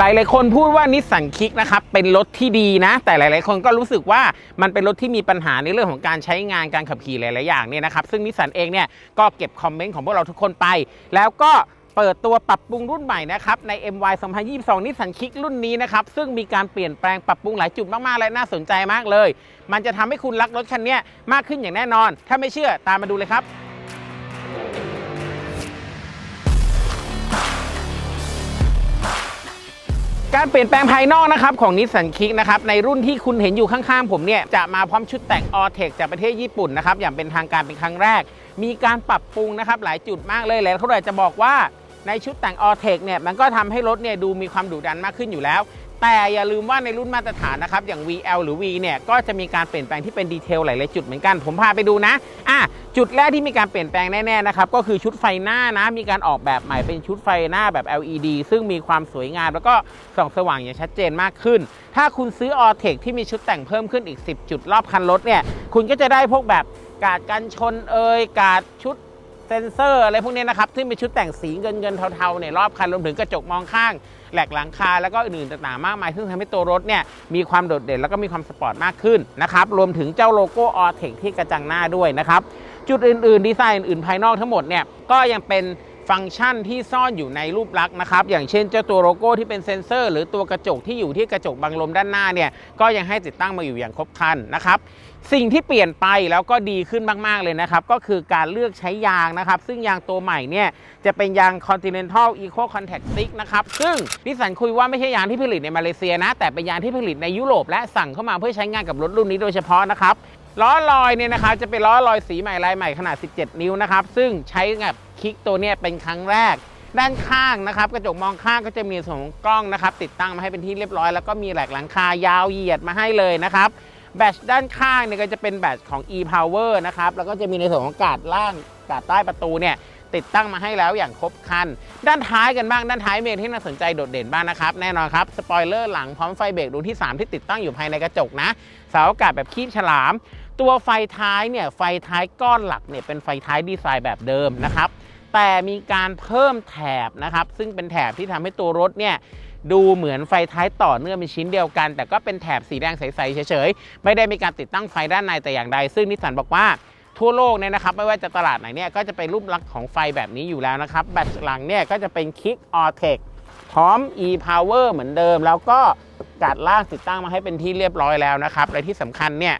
หลายๆคนพูดว่านิสสันคิกนะครับเป็นรถที่ดีนะ แต่หลาย ๆ คนก็รู้สึกว่ามันเป็นรถที่มีปัญหาในเรื่องของการใช้งานการขับขี่หลาย ๆ อย่างเนี่ยนะครับซึ่งนิสสันเองเนี่ยก็เก็บคอมเมนต์ของพวกเราทุกคนไป แล้วก็เปิดตัวปรับปรุงรุ่นใหม่นะครับใน MY 2022 นิสสันคิกรุ่นนี้นะครับซึ่งมีการเปลี่ยนแปลงปรับปรุงหลายจุดมาก ๆ และน่าสนใจมากเลย มันจะทำให้คุณรักรถคันนี้มากขึ้นอย่างแน่นอน ถ้าไม่เชื่อตามมาดูเลยครับ การเปลี่ยนแปลงภายนอกนะครับของนิสสันคิกนะครับในรุ่นที่คุณเห็นอยู่ข้างๆผมเนี่ยจะมาพร้อมชุดแต่งออเทคจากประเทศญี่ปุ่นนะครับอย่างเป็นทางการเป็นครั้งแรก มีการปรับปรุงนะครับหลายจุดมากเลยแล้วเขาเลยจะบอกว่าในชุดแต่งออเทคเนี่ยมันก็ทำให้รถเนี่ยดูมีความดุดันมากขึ้นอยู่แล้ว แต่อย่าลืมว่าในรุ่นมาตรฐานนะครับ อย่าง VL หรือ V เนี่ย ก็จะมีการเปลี่ยนแปลงที่เป็นดีเทลหลายๆจุดเหมือนกัน ผมพาไปดูนะ อะ จุดแรกที่มีการเปลี่ยนแปลงแน่ๆนะครับ ก็คือชุดไฟหน้านะ มีการออกแบบใหม่เป็นชุดไฟหน้าแบบ LED ซึ่งมีความสวยงามแล้วก็ส่องสว่างอย่างชัดเจนมากขึ้น ถ้าคุณซื้อออเทคที่มีชุดแต่งเพิ่มขึ้นอีก 10 จุดรอบคันรถเนี่ย คุณก็จะได้พวกแบบกาดกันชนเอยกาดชุดเซนเซอร์อะไรพวกนี้นะครับที่เป็นชุดแต่งสีเงินเงินเทาๆเนี่ยรอบคันรวมถึงกระจกมองข้าง แหลกหลังคาแล้วก็อื่นๆต่างๆมากมาย ซึ่งทำให้ตัวรถเนี่ยมีความโดดเด่นแล้วก็มีความสปอร์ตมากขึ้นนะครับรวมถึงเจ้าโลโก้ออเทคที่กระจังหน้าด้วยนะครับจุดอื่นๆ ดีไซน์อื่นๆภายนอกทั้งหมดเนี่ยก็ยังเป็นฟังก์ชันที่ซ่อนอยู่ในรูปลักษณ์นะครับ อย่างเช่นเจ้าตัวโลโก้ที่เป็นเซ็นเซอร์ หรือตัวกระจกที่อยู่ที่กระจกบังลมด้านหน้าเนี่ยก็ยังให้ติดตั้งมาอยู่อย่างครบครันนะครับ สิ่งที่เปลี่ยนไปแล้วก็ดีขึ้นมาก ๆ เลยนะครับ ก็คือการเลือกใช้ยางนะครับ ซึ่งยางตัวใหม่เนี่ยจะเป็นยาง Continental Eco Contact 6นะครับ ซึ่งนิสสันคุยว่าไม่ใช่ยางที่ผลิตในมาเลเซียนะ แต่เป็นยางที่ผลิตในยุโรปและสั่งเข้ามาเพื่อใช้งานกับรถรุ่นนี้โดยเฉพาะนะครับล้อลอยเนี่ยนะครับจะเป็นล้อลอยสีใหม่ลายใหม่ขนาด 17 นิ้วนะครับ ซึ่งใช้กับคลิกตัวเนี้ยเป็นครั้งแรกด้านข้างนะครับ กระจกมองข้างก็จะมีส่วนของกล้องนะครับ ติดตั้งมาให้เป็นที่เรียบร้อย แล้วก็มีแหลกหลังคายาวเหยียดมาให้เลยนะครับ แบตด้านข้างเนี่ยก็จะเป็นแบตของ e-power นะครับ แล้วก็จะมีในส่วนของกาดล่างกาดใต้ประตูเนี่ยติดตั้งมาให้แล้วอย่างครบครัน ด้านท้ายกันบ้างด้านท้ายเมนที่น่าสนใจโดดเด่นบ้างนะครับ แน่นอนครับ สปอยเลอร์หลังพร้อมไฟเบรกดวงที่ 3 ที่ติดตั้งอยู่ภายในกระจกนะเสาอากาศแบบคีบฉลาม ตัวไฟท้ายเนี่ยไฟท้ายก้อนหลักเนี่ยเป็นไฟท้ายดีไซน์แบบเดิมนะครับแต่มีการเพิ่มแถบนะครับซึ่งเป็นแถบที่ทำให้ตัวรถเนี่ย ดูเหมือนไฟท้ายต่อเนื่องเป็นชิ้นเดียวกัน แต่ก็เป็นแถบสีแดงใสๆเฉยๆ ไม่ได้มีการติดตั้งไฟด้านในแต่อย่างใด ซึ่งนิสสันบอกว่าทั่วโลกเนี่ยนะครับไม่ว่าจะตลาดไหนเนี่ยก็จะเป็นรูปลักษณ์ของไฟแบบนี้อยู่แล้วนะครับแบตหลังเนี่ยก็จะเป็น Kick o r t e c พร้อม e-power เหมือนเดิม แล้วก็การล่างติดตั้งมาให้เป็นที่เรียบร้อยแล้วนะครับและที่สำคัญเนี่ย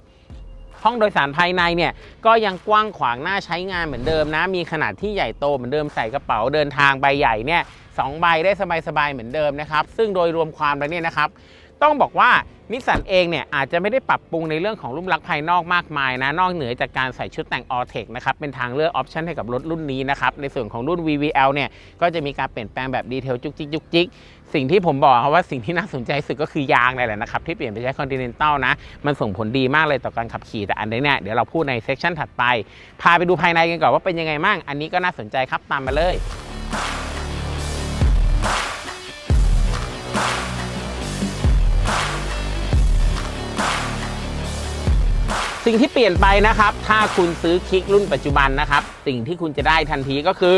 ห้องโดยสารภายในเนี่ยก็ยังกว้างขวางน่าใช้งานเหมือนเดิมนะ มีขนาดที่ใหญ่โตเหมือนเดิมใส่กระเป๋าเดินทางใบใหญ่เนี่ย สองใบได้สบายๆเหมือนเดิมนะครับ ซึ่งโดยรวมความแล้วเนี่ยนะครับต้องบอกว่านิสสันเองเนี่ยอาจจะไม่ได้ปรับปรุงในเรื่องของรูปลักษณ์ภายนอกมากมายนะนอกเหนือจากการใส่ชุดแต่งออเทคนะครับเป็นทางเลือกออปชันให้กับรถรุ่นนี้นะครับในส่วนของรุ่น VVL เนี่ยก็จะมีการเปลี่ยนแปลงแบบดีเทลจุกจิกจุกจิกสิ่งที่ผมบอกครับว่าสิ่งที่น่าสนใจสุดก็คือยางนี่แหละนะครับที่เปลี่ยนไปใช้ Continental นะ มันส่งผลดีมากเลยต่อการขับขี่แต่อันนี้เนี่ยเดี๋ยวเราพูดในเซสชันถัดไป พาไปดูภายในกันก่อนว่าเป็นยังไงบ้างอันนี้ก็น่าสนใจครับตามมาเลย สิ่งที่เปลี่ยนไปนะครับ ถ้าคุณซื้อคลิกรุ่นปัจจุบันนะครับ สิ่งที่คุณจะได้ทันทีก็คือ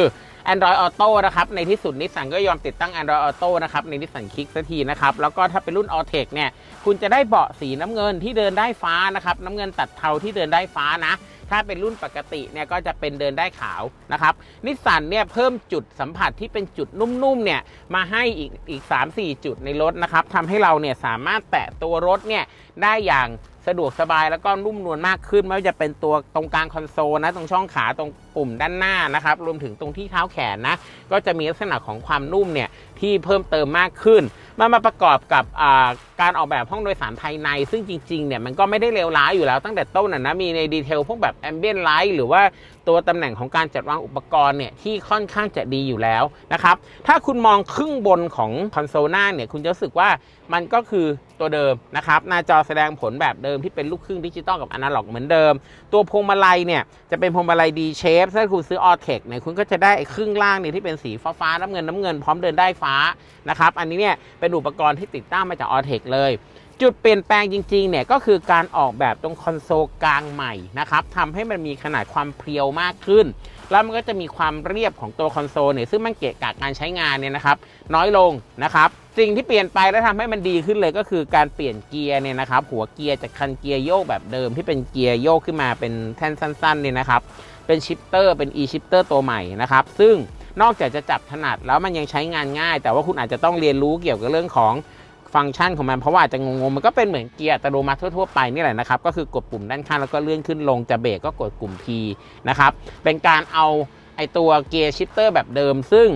Android Auto นะครับ ในที่สุดนิสสันก็ยอมติดตั้ง Android Auto นะครับ ในนิสสันคลิกสักทีนะครับ แล้วก็ถ้าเป็นรุ่น a l t e c เนี่ย คุณจะได้เบาะสีน้ำเงินที่เดินได้ฟ้านะครับ น้ำเงินตัดเทาที่เดินได้ฟ้านะ ถ้าเป็นรุ่นปกติเนี่ยก็จะเป็นเดินได้ขาวนะครับนิสสันเนี่ยเพิ่มจุดสัมผัสที่เป็นจุดนุ่มๆเนี่ยมาให้อีกอีก 3-4 จุดในรถนะครับทำให้เราเนี่ยสามารถแตะตัวรถเนี่ยได้อย่างสะดวกสบายแล้วก็นุ่มนวลมากขึ้น ไม่ว่าจะเป็นตัวตรงกลางคอนโซลนะตรงช่องขาตรงปุ่มด้านหน้านะครับ รวมถึงตรงที่เท้าแขนนะ ก็จะมีลักษณะของความนุ่มเนี่ยที่เพิ่มเติมมากขึ้น มันมาประกอบกับการออกแบบห้องโดยสารภายใน ซึ่งจริงๆเนี่ยมันก็ไม่ได้เลวร้ายอยู่แล้วตั้งแต่ต้นนะนะมีในดีเทลพวกแบบแอมเบียนไลท์หรือว่า ตัวตำแหน่งของการจัดวางอุปกรณ์เนี่ยที่ค่อนข้างจะดีอยู่แล้วนะครับ ถ้าคุณมองครึ่งบนของคอนโซลหน้าเนี่ยคุณจะรู้สึกว่ามันก็คือตัวเดิมนะครับ หน้าจอแสดงผลแบบเดิมที่เป็นลูกครึ่งดิจิตอลกับอนาล็อกเหมือนเดิม ตัวพวงมาลัยเนี่ยจะเป็นพวงมาลัยดีเชฟถ้าคุณซื้อออเทคเนี่ยคุณก็จะได้ครึ่งล่างเนี่ยที่เป็นสีฟ้าฟ้าๆน้ำเงินน้ำเงินพร้อมเดินได้ฟ้านะครับอันนี้เนี่ยเป็นอุปกรณ์ที่ติดตั้งมาจากออเทคเลย จุดเปลี่ยนแปลงจริงๆเนี่ยก็คือการออกแบบตรงคอนโซลกลางใหม่นะครับทำให้มันมีขนาดความเพรียวมากขึ้น แล้วมันก็จะมีความเรียบของตัวคอนโซลเนี่ยซึ่งมันเกะกะการใช้งานเนี่ยนะครับน้อยลงนะครับสิ่งที่เปลี่ยนไปแล้วทำให้มันดีขึ้นเลยก็คือการเปลี่ยนเกียร์เนี่ยนะครับหัวเกียร์จากคันเกียร์โยกแบบเดิมที่เป็นเกียร์โยกขึ้นมาเป็นแท่นสั้นๆเนี่ยนะครับเป็นชิปเตอร์เป็น e ชิปเตอร์ตัวใหม่นะครับซึ่งนอกจากจะจับถนัดแล้วมันยังใช้งานง่าย แต่ว่าคุณอาจจะต้องเรียนรู้เกี่ยวกับเรื่องของ ฟังก์ชันของมันเพราะว่าอาจจะงงๆมันก็เป็นเหมือนเกียร์อัตโนมัติทั่วๆไปนี่แหละนะครับ ก็คือกดปุ่มด้านข้างแล้วก็เลื่อนขึ้นลงจะเบรกก็กดปุ่ม P นะครับเป็นการเอาไอตัวเกียร์ชิฟเตอร์แบบเดิม ซึ่ง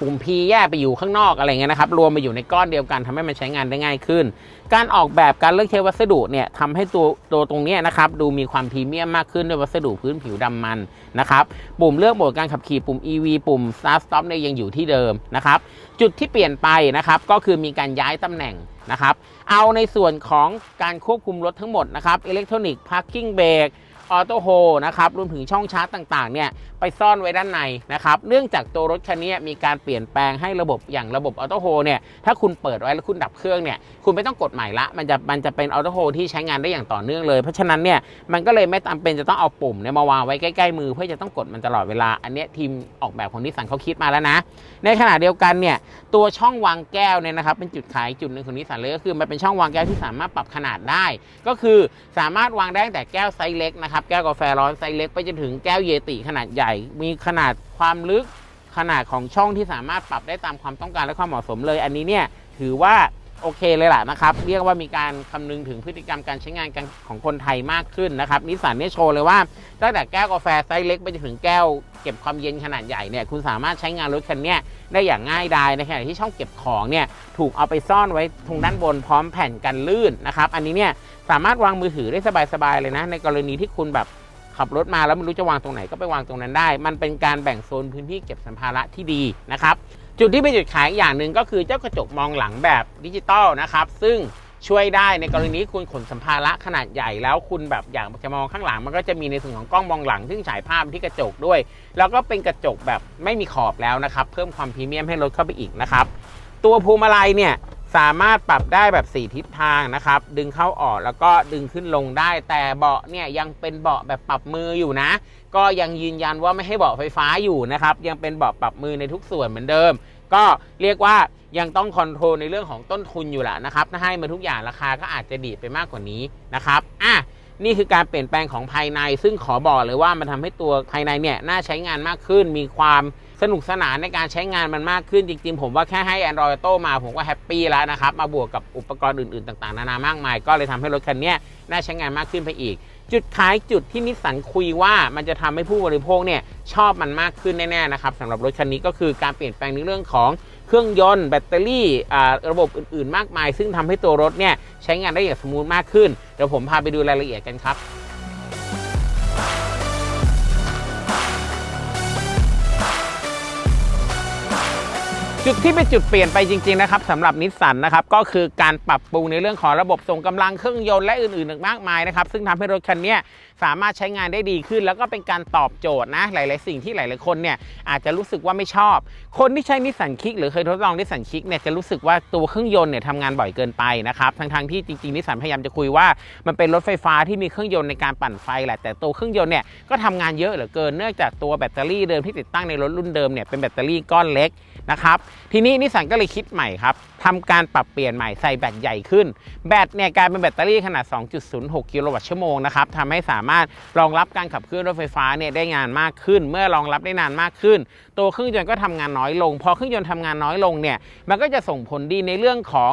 ปุ่ม P แยกไปอยู่ข้างนอกอะไรเงี้ยนะครับ รวมมาอยู่ในก้อนเดียวกันทำให้มันใช้งานได้ง่ายขึ้น การออกแบบการเลือกใช้วัสดุเนี่ยทำให้ตัวตัวตรงนี้นะครับดูมีความพรีเมียมมากขึ้นด้วยวัสดุพื้นผิวดำมันนะครับปุ่มเลือกโหมดการขับขี่ปุ่ม EV ปุ่ม Start Stop เนี่ยยังอยู่ที่เดิมนะครับจุดที่เปลี่ยนไปนะครับก็คือมีการย้ายตำแหน่งนะครับเอาในส่วนของการควบคุมรถทั้งหมดนะครับอิเล็กทรอนิกส์พาร์กิ้งเบรกออโต้โฮนะครับรวมถึงช่องชาร์จต่างๆเนี่ย ไปซ่อนไว้ด้านในนะครับเนื่องจากตัวรถคันนี้มีการเปลี่ยนแปลงให้ระบบอย่างระบบออโต้โฮเนี่ยถ้าคุณเปิดไว้แล้วคุณดับเครื่องเนี่ยคุณไม่ต้องกดใหม่ละมันจะมันจะเป็นออโต้โฮที่ใช้งานได้อย่างต่อเนื่องเลย เพราะฉะนั้นเนี่ยมันก็เลยไม่จำเป็นจะต้องเอาปุ่มเนี่ยมาวางไว้ใกล้ๆมือ เพื่อจะต้องกดมันตลอดเวลา อันเนี้ยทีมออกแบบของนิสสันเขาคิดมาแล้วนะ ในขณะเดียวกันเนี่ยตัวช่องวางแก้วเนี่ยนะครับเป็นจุดขายจุดหนึ่งของนิสสันเลยก็คือมันเป็นช่องวางแก้วที่สามารถปรับขนาดได้ ก็คือสามารถวางได้ตั้งแต่แก้วไซส์เล็กนะครับแก้วกาแฟร้อนไซส์เล็กไปจนถึงแก้วเยติขนาดใหญ่มีขนาดความลึกขนาดของช่องที่สามารถปรับได้ตามความต้องการและความเหมาะสมเลย อันนี้เนี่ยถือว่าโอเคเลยล่ะนะครับ เรียกว่ามีการคำนึงถึงพฤติกรรมการใช้งานของคนไทยมากขึ้นนะครับนิสสันเนี่ยโชว์เลยว่าตั้งแต่แก้วกาแฟไซส์เล็กไปจนถึงแก้วเก็บความเย็นขนาดใหญ่เนี่ยคุณสามารถใช้งานรถคันนี้ได้อย่างง่ายดายในขณะที่ช่องเก็บของเนี่ยถูกเอาไปซ่อนไว้ตรงด้านบนพร้อมแผ่นกันลื่นนะครับ อันนี้เนี่ยสามารถวางมือถือได้สบายๆเลยนะ ในกรณีที่คุณแบบ ขับรถมาแล้วไม่รู้จะวางตรงไหนก็ไปวางตรงนั้นได้ มันเป็นการแบ่งโซนพื้นที่เก็บสัมภาระที่ดีนะครับจุดที่เป็นจุดขายอีกอย่างหนึ่งก็คือเจ้ากระจกมองหลังแบบดิจิตอลนะครับซึ่งช่วยได้ในกรณีคุณขนสัมภาระขนาดใหญ่แล้วคุณแบบอยากจะมองข้างหลัง มันก็จะมีในส่วนของกล้องมองหลัง ซึ่งฉายภาพที่กระจกด้วย แล้วก็เป็นกระจกแบบไม่มีขอบแล้วนะครับ เพิ่มความพรีเมียมให้รถเข้าไปอีกนะครับ ตัวพวงมาลัยเนี่ย สามารถปรับได้แบบ 4 ทิศทางนะครับ ดึงเข้าออกแล้วก็ดึงขึ้นลงได้ แต่เบาะเนี่ยยังเป็นเบาะแบบปรับมืออยู่นะ ก็ยังยืนยันว่าไม่ให้เบาะไฟฟ้าอยู่นะครับ ยังเป็นเบาะปรับมือในทุกส่วนเหมือนเดิม ก็เรียกว่ายังต้องคอนโทรลในเรื่องของต้นทุนอยู่แหละนะครับ ถ้าให้มาทุกอย่างราคาก็อาจจะดีดไปมากกว่านี้นะครับ อะนี่คือการเปลี่ยนแปลงของภายใน ซึ่งขอบอกเลยว่ามันทำให้ตัวภายในเนี่ยน่าใช้งานมากขึ้น มีความ สนุกสนานในการใช้งานมันมากขึ้นจริงๆ ผมว่าแค่ให้ Android Auto มาผมก็แฮปปี้แล้วนะครับ มาบวกกับอุปกรณ์อื่นๆต่างๆ นานามากมาย ก็เลยทำให้รถคันนี้น่าใช้งานมากขึ้นไปอีก จุดขายจุดที่นิสสันคุยว่ามันจะทำให้ผู้บริโภคเนี่ยชอบมันมากขึ้นแน่ๆนะครับสำหรับรถคันนี้ก็คือการเปลี่ยนแปลงในเรื่องของเครื่องยนต์แบตเตอรี่ระบบอื่นๆ มากมาย ซึ่งทำให้ตัวรถเนี่ยใช้งานได้อย่างสมูทมากขึ้นเดี๋ยวผมพาไปดูรายละเอียดกันครับ จุดที่เป็นจุดเปลี่ยนไปจริงๆนะครับสำหรับนิสสันนะครับก็คือการปรับปรุงในเรื่องของระบบส่งกำลังเครื่องยนต์และอื่นๆอีกมากมายนะครับซึ่งทำให้รถคันนี้สามารถใช้งานได้ดีขึ้น แล้วก็เป็นการตอบโจทย์นะหลาย ๆ สิ่งที่หลาย ๆ คนเนี่ยอาจจะรู้สึกว่าไม่ชอบ คนที่ใช้นิสสันคิกหรือเคยทดลองนิสสันคิกเนี่ยจะรู้สึกว่าตัวเครื่องยนต์เนี่ยทำงานบ่อยเกินไปนะครับทั้งๆที่จริงๆนิสสันพยายามจะคุยว่ามันเป็นรถไฟฟ้าที่มีเครื่องยนต์ในการปั่นไฟแหละแต่ตัวเครื่องยนต์เนี่ยก็ทำงานเยอะเหลือเกินเนื่องจากตัวแบตเตอรี่เดิมที่ติดตั้งในรถรุ่นเดิมเนี่ยเป็นแบตเตอรี่ก้อนเล็กนะครับทีนี้นิสสันก็เลยคิดใหม่ครับทำการปรับเปลี่ยนใหม่ใส่แบตใหญ่ขึ้น แบตเนี่ยกลายเป็นแบตเตอรี่ขนาด 2.06 กิโลวัตต์ชั่วโมงนะครับทำให้สามารถรองรับการขับเคลื่อนรถไฟฟ้าเนี่ยได้งานมากขึ้น เมื่อรองรับได้นานมากขึ้น ตัวเครื่องยนต์ก็ทำงานน้อยลง พอเครื่องยนต์ทำงานน้อยลงเนี่ยมันก็จะส่งผลดีในเรื่องของ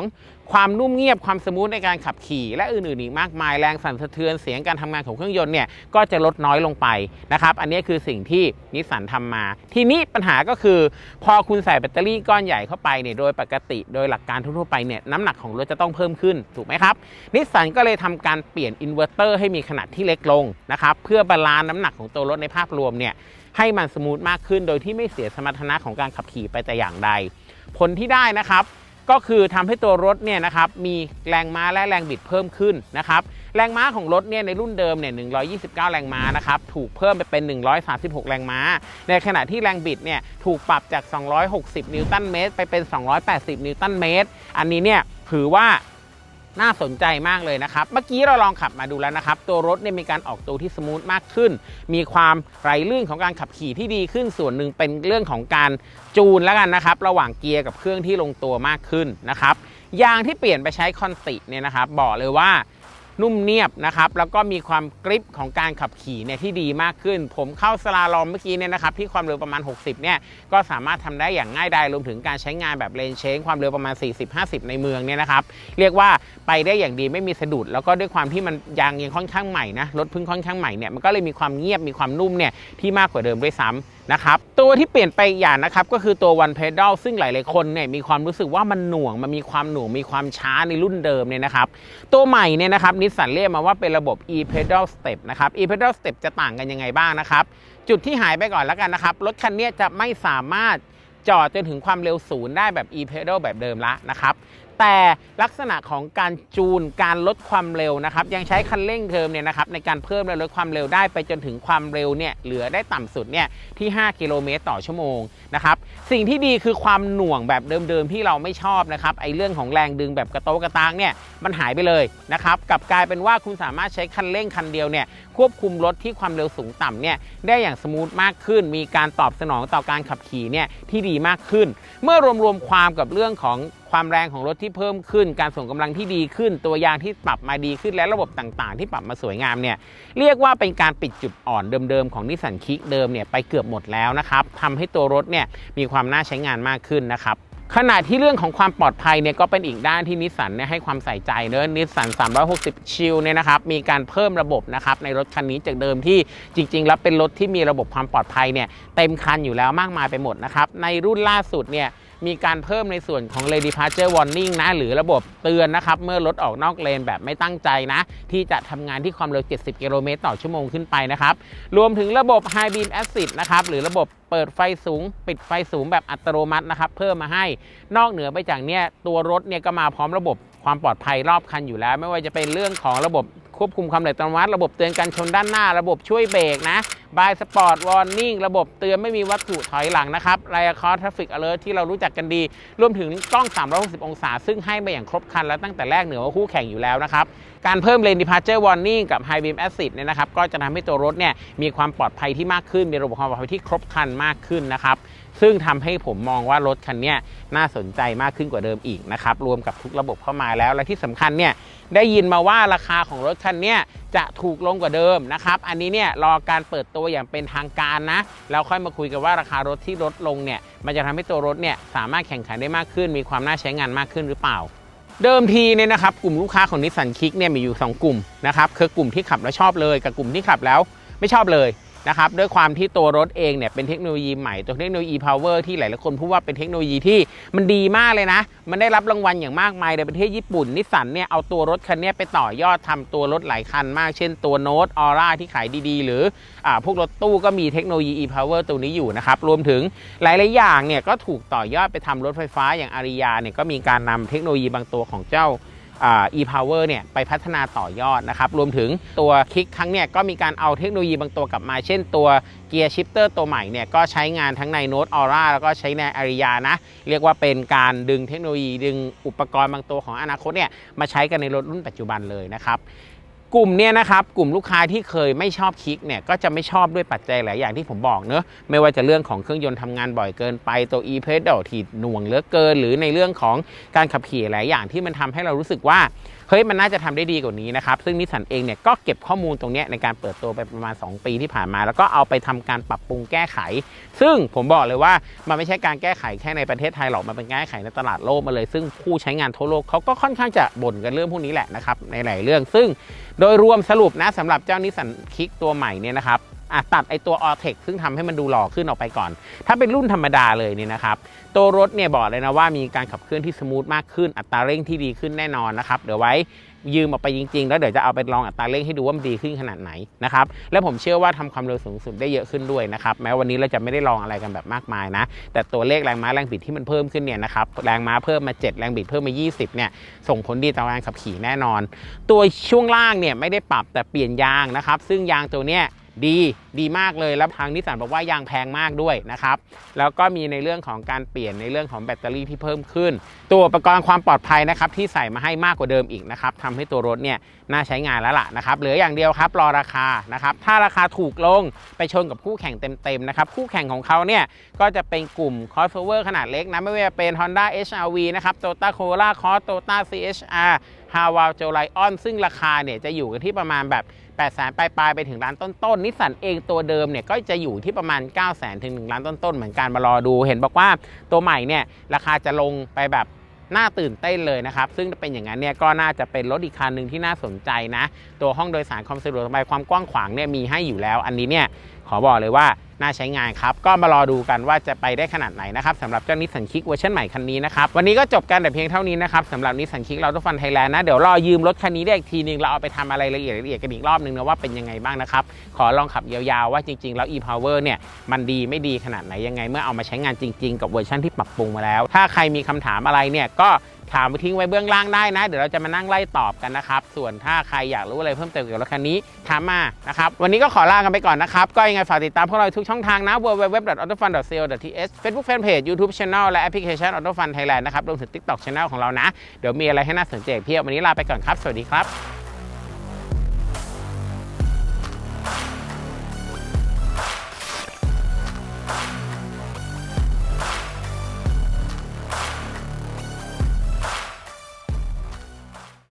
ความนุ่มเงียบความสมูทในการขับขี่ และอื่นๆอีกมากมายแรงสั่นสะเทือนเสียงการทำงานของเครื่องยนต์เนี่ยก็จะลดน้อยลงไปนะครับอันนี้คือสิ่งที่นิสสันทำมา ทีนี้ปัญหาก็คือ พอคุณใส่แบตเตอรี่ก้อนใหญ่เข้าไปเนี่ยโดยปกติโดยหลักการทั่วๆไปเนี่ยน้ำหนักของรถจะต้องเพิ่มขึ้นถูกไหมครับนิสสันก็เลยทำการเปลี่ยนอินเวอร์เตอร์ให้มีขนาดที่เล็กลงนะครับเพื่อบาลานซ์น้ำหนักของตัวรถในภาพรวมเนี่ยให้มันสมูทมากขึ้นโดยที่ไม่เสียสมรรถนะของการขับขี่ไปแต่อย่างใด ผลที่ได้นะครับ ก็คือทำให้ตัวรถเนี่ยนะครับมีแรงม้าและแรงบิดเพิ่มขึ้นนะครับแรงม้าของรถเนี่ยในรุ่นเดิมเนี่ย 129 แรงม้านะครับถูกเพิ่มไปเป็น 136 แรงม้า ในขณะที่แรงบิดเนี่ยถูกปรับจาก 260 นิวตันเมตรไปเป็น 280 นิวตันเมตร อันนี้เนี่ยถือว่า น่าสนใจมากเลยนะครับ เมื่อกี้เราลองขับมาดูแล้วนะครับ ตัวรถเนี่ยมีการออกตัวที่สมูทมากขึ้น มีความไหลลื่นของการขับขี่ที่ดีขึ้นส่วนหนึ่งเป็นเรื่องของการจูนแล้วกันนะครับ ระหว่างเกียร์กับเครื่องที่ลงตัวมากขึ้นนะครับยางที่เปลี่ยนไปใช้คอนติเนี่ยนะครับบอกเลยว่า นุ่มเนียบนะครับ แล้วก็มีความกริปของการขับขี่เนี่ยที่ดีมากขึ้น ผมเข้าสลาลอมเมื่อกี้เนี่ยนะครับที่ความเร็วประมาณ 60เนี่ยก็สามารถทำได้อย่างง่ายดายรวมถึงการใช้งานแบบเลนเชนความเร็วประมาณ 40-50 ในเมืองเนี่ยนะครับ เรียกว่าไปได้อย่างดีไม่มีสะดุด แล้วก็ด้วยความที่มันยางยังค่อนข้างใหม่นะรถพิ่งค่อนข้างใหม่เนี่ยมันก็เลยมีความเงียบมีความนุ่มเนี่ยที่มากกว่าเดิมด้วยซ้ำนะครับตัวที่เปลี่ยนไปอีกอย่างนะครับก็คือตัว One Pedal ซึ่งหลายๆคนเนี่ยมีความรู้สึกว่ามันหน่วงมันมีความหน่วงมีความช้าในรุ่นเดิมเนี่ยนะครับตัวใหม่เนี่ยนะครับนิสสันเรียกมาว่าเป็นระบบ e-pedal step นะครับ e-pedal step จะต่างกันยังไงบ้างนะครับจุดที่หายไปก่อนแล้วกันนะครับรถคันนี้จะไม่สามารถจอดจนถึงความเร็วศูนย์ได้แบบ e-pedal แบบเดิมละนะครับ แต่ลักษณะของการจูนการลดความเร็วนะครับยังใช้คันเร่งเทอมเนี่ยนะครับในการเพิ่มและลดความเร็วได้ไปจนถึงความเร็วเนี่ยเหลือได้ต่ำสุดเนี่ยที่ 5 กิโลเมตรต่อชั่วโมงนะครับสิ่งที่ดีคือความหน่วงแบบเดิมๆที่เราไม่ชอบนะครับไอ้เรื่องของแรงดึงแบบกระโตกระตางเนี่ยมันหายไปเลยนะครับกลับกลายเป็นว่าคุณสามารถใช้คันเร่งคันเดียวเนี่ยควบคุมรถที่ความเร็วสูงต่ำเนี่ยได้อย่างสมูทมากขึ้น มีการตอบสนองต่อการขับขี่เนี่ยที่ดีมากขึ้น เมื่อรวมๆความกับเรื่องของ ความแรงของรถที่เพิ่มขึ้น การส่งกำลังที่ดีขึ้น ตัวยางที่ปรับมาดีขึ้นและระบบต่างๆ ที่ปรับมาสวยงามเนี่ยเรียกว่าเป็นการปิดจุดอ่อนเดิมๆของนิสสันคิกเดิมเนี่ยไปเกือบหมดแล้วนะครับทำให้ตัวรถเนี่ยมีความน่าใช้งานมากขึ้นนะครับขณะที่เรื่องของความปลอดภัยเนี่ยก็เป็นอีกด้านที่นิสสันเนี่ยให้ความใส่ใจเนอะนิสสัน360 ชิลเนี่ยนะครับมีการเพิ่มระบบนะครับในรถคันนี้จากเดิมที่จริง ๆ แล้วเป็นรถที่มีระบบความปลอดภัยเนี่ยเต็มคันอยู่แล้วมากมายไปหมดนะครับในรุ่นล่าสุดเนี่ย มีการเพิ่มในส่วนของ Lane Departure Warning นะ หรือระบบเตือนนะครับ เมื่อรถออกนอกเลนแบบไม่ตั้งใจนะ ที่จะทำงานที่ความเร็ว 70 กิโลเมตรต่อชั่วโมงขึ้นไปนะครับ รวมถึงระบบ High Beam Assist นะครับ หรือระบบเปิดไฟสูง ปิดไฟสูงแบบอัตโนมัตินะครับ เพิ่มมาให้นอกเหนือไปจากเนี้ยตัวรถเนี่ยก็มาพร้อมระบบความปลอดภัยรอบคันอยู่แล้ว ไม่ว่าจะเป็นเรื่องของระบบ ควบคุมความเร็วอัตโนมัติระบบเตือนการชนด้านหน้า ระบบช่วยเบรกนะบายสปอร์ตวอร์นิ่งระบบเตือนไม่มีวัตถุถอยหลังนะครับไ i คอร์ทราฟิกอเลอร์ที่เรารู้จักกันดี รวมถึงกล้อง 360 องศา ซึ่งให้มาอย่างครบครันแล้วตั้งแต่แรกเหนือว่าคู่แข่งอยู่แล้วนะครับ การเพิ่มเลน departure warning กับ high beam assist เนี่ยนะครับก็จะทำให้ตัวรถเนี่ยมีความปลอดภัยที่มากขึ้นมีระบบความปลอดภัยที่ครบครันมากขึ้นนะครับ ซึ่งทำให้ผมมองว่ารถคันนี้น่าสนใจมากขึ้นกว่าเดิมอีกนะครับ รวมกับทุกระบบเข้ามาแล้ว และที่สำคัญเนี่ยได้ยินมาว่าราคาของรถคันนี้จะถูกลงกว่าเดิมนะครับ อันนี้เนี่ยรอการเปิดตัวอย่างเป็นทางการนะ แล้วค่อยมาคุยกันว่าราคารถที่ลดลงเนี่ย มันจะทำให้ตัวรถเนี่ยสามารถแข่งขันได้มากขึ้น มีความน่าใช้งานมากขึ้นหรือเปล่า เดิมทีเนี่ยนะครับกลุ่มลูกค้าของนิสสันคิกเนี่ยมีอยู่ 2 กลุ่มนะครับคือกลุ่มที่ขับแล้วชอบเลย กับกลุ่มที่ขับแล้วไม่ชอบเลย นะครับด้วยความที่ตัวรถเองเนี่ยเป็นเทคโนโลยีใหม่ตัวเทคโนโลยี power ที่หลายๆคนพูดว่าเป็นเทคโนโลยีที่มันดีมากเลยนะ มันได้รับรางวัลอย่างมากมายในประเทศญี่ปุ่นนิสสันเนี่ยเอาตัวรถคันนี้ไปต่อยอดทำตัวรถหลายคันมากเช่นตัวโน้ตออร่าที่ขายดีๆ หรืออพวกรถตู้ก็มีเทคโนโลยี e-power ตัวนี้อยู่นะครับรวมถึงหลายๆอย่างเนี่ยก็ถูกต่อยอดไปทำรถไฟฟ้าอย่างอาริยาเนี่ยก็มีการนำเทคโนโลยีบางตัวของเจ้า e-power เนี่ยไปพัฒนาต่อยอดนะครับ รวมถึงตัวคลิกครั้งเนี่ยก็มีการเอาเทคโนโลยีบางตัวกลับมา เช่นตัวเกียร์ชิปเตอร์ตัวใหม่เนี่ยก็ใช้งานทั้งในโน้ตออร่าแล้วก็ใช้ในอาริยานะ เรียกว่าเป็นการดึงเทคโนโลยีดึงอุปกรณ์บางตัวของอนาคตเนี่ยมาใช้กันในรถรุ่นปัจจุบันเลยนะครับ กลุ่มเนี่ยนะครับกลุ่มลูกค้าที่เคยไม่ชอบคลิกเนี่ยก็จะไม่ชอบด้วยปัจจัยหลายอย่างที่ผมบอกเนอะไม่ว่าจะเรื่องของเครื่องยนต์ทำงานบ่อยเกินไปตัว e-pedal ที่หน่วงเหลือเกิน หรือในเรื่องของการขับขี่หลายอย่างที่มันทำให้เรารู้สึกว่า เฮ้ยมันน่าจะทำได้ดีกว่านี้นะครับ ซึ่งนิสสันเองเนี่ยก็เก็บข้อมูลตรงนี้ในการเปิดตัวไปประมาณ 2 ปีที่ผ่านมา แล้วก็เอาไปทำการปรับปรุงแก้ไข ซึ่งผมบอกเลยว่ามันไม่ใช่การแก้ไขแค่ในประเทศไทยหรอกมันเป็นการแก้ไขในตลาดโลกมาเลย ซึ่งผู้ใช้งานทั่วโลกเขาก็ค่อนข้างจะบ่นกันเรื่องพวกนี้แหละนะครับในหลายเรื่อง ซึ่งโดยรวมสรุปนะสำหรับเจ้านิสสันคิกตัวใหม่เนี่ยนะครับ อะตัดไอตัว a l t e c ซึ่งทำให้มันดูหล่อขึ้นออกไปก่อน ถ้าเป็นรุ่นธรรมดาเลยเนี่ยนะครับ ตัวรถเนี่ยบอกเลยนะว่ามีการขับเคลื่อนที่สมูทมากขึ้น อัตราเร่งที่ดีขึ้นแน่นอนนะครับ เดี๋ยวไว้ยืมออกไปจริง ๆ แล้วเดี๋ยวจะเอาไปลองอัตราเร่งให้ดูว่ามันดีขึ้นขนาดไหนนะครับ และผมเชื่อว่าทำความเร็วสูงสุดได้เยอะขึ้นด้วยนะครับ แม้วันนี้เราจะไม่ได้ลองอะไรกันแบบมากมายนะ แต่ตัวเลขแรงม้าแรงบิดที่มันเพิ่มขึ้นเนี่ยนะครับ แรงม้าเพิ่มมา 7 แรงบิดเพิ่มมา 20 เนี่ย ส่งผลดีต่อการขับขี่แน่นอน ตัวช่วงล่างเนี่ยไม่ได้ปรับแต่เปลี่ยนยางนะครับ ซึ่งยางตัวเนี้ย ดีดีมากเลยแล้วทางนิสสันบอกว่ายางแพงมากด้วยนะครับแล้วก็มีในเรื่องของการเปลี่ยนในเรื่องของแบตเตอรี่ที่เพิ่มขึ้น ตัวอุปกรณ์ความปลอดภัยนะครับที่ใส่มาให้มากกว่าเดิมอีกนะครับทำให้ตัวรถเนี่ยน่าใช้งานแล้วล่ะนะครับเหลืออย่างเดียวครับรอราคานะครับถ้าราคาถูกลงไปชนกับคู่แข่งเต็มๆนะครับคู่แข่งของเขาเนี่ยก็จะเป็นกลุ่ม crossover ขนาดเล็กนะไม่ว่าจะเป็น Honda HRV นะครับ Toyota Corolla Cross Toyota CHR h a w a l j o l i o n ซึ่งราคาเนี่ยจะอยู่กันที่ประมาณแบบ8 0 0 0 0ปลายๆไปถึงล้านต้นๆนิสสันเองตัวเดิมเนี่ยก็จะอยู่ที่ประมาณ 9 0 0 0 0 0ถึง1ล้านต้นๆเหมือนกันมารอดู เห็นบอกว่าตัวใหม่เนี่ยราคาจะลงไปแบบน่าตื่นเต้นเลยนะครับ ซึ่งเป็นอย่างนั้นเนี่ยก็น่าจะเป็นรถอีกคันหนึ่งที่น่าสนใจนะ ตัวห้องโดยสารความสะดวกสบายความกว้างขวางเนี่ยมีให้อยู่แล้ว อันนี้เนี่ย ขอบอกเลยว่าน่าใช้งานครับ ก็มารอดูกันว่าจะไปได้ขนาดไหนนะครับสำหรับเจ้านิสสันคิกเวอร์ชันใหม่คันนี้นะครับ วันนี้ก็จบกันแต่เพียงเท่านี้นะครับสำหรับนิสสันคิกเราทุกฟันไทยแลนด์นะ เดี๋ยวรอยืมรถคันนี้ได้อีกทีนึง เราเอาไปทำอะไรละเอียดละเอียดกันอีกรอบนึงนะว่าเป็นยังไงบ้างนะครับ ขอลองขับยาวๆว่าจริงๆ แล้ว e-power เนี่ยมันดีไม่ดีขนาดไหนยังไง เมื่อเอามาใช้งานจริง ๆ กับเวอร์ชันที่ปรับปรุงมาแล้ว ถ้าใครมีคำถามอะไรเนี่ยก็ ถามไปทิ้งไว้เบื้องล่างได้นะ เดี๋ยวเราจะมานั่งไล่ตอบกันนะครับ ส่วนถ้าใครอยากรู้อะไรเพิ่มเติมเกี่ยวกับรถคันนี้ถามมานะครับ วันนี้ก็ขอลากันไปก่อนนะครับ ก็ยังไงฝากติดตามพวกเราทุกช่องทางนะ www.autofun.co.th Facebook Fanpage YouTube Channel และแอปพลิเคชัน AutoFun Thailand นะครับรวมถึง TikTok Channel ของเรานะ เดี๋ยวมีอะไรให้น่าสนใจเพียบวันนี้ลาไปก่อนครับ สวัสดีครับ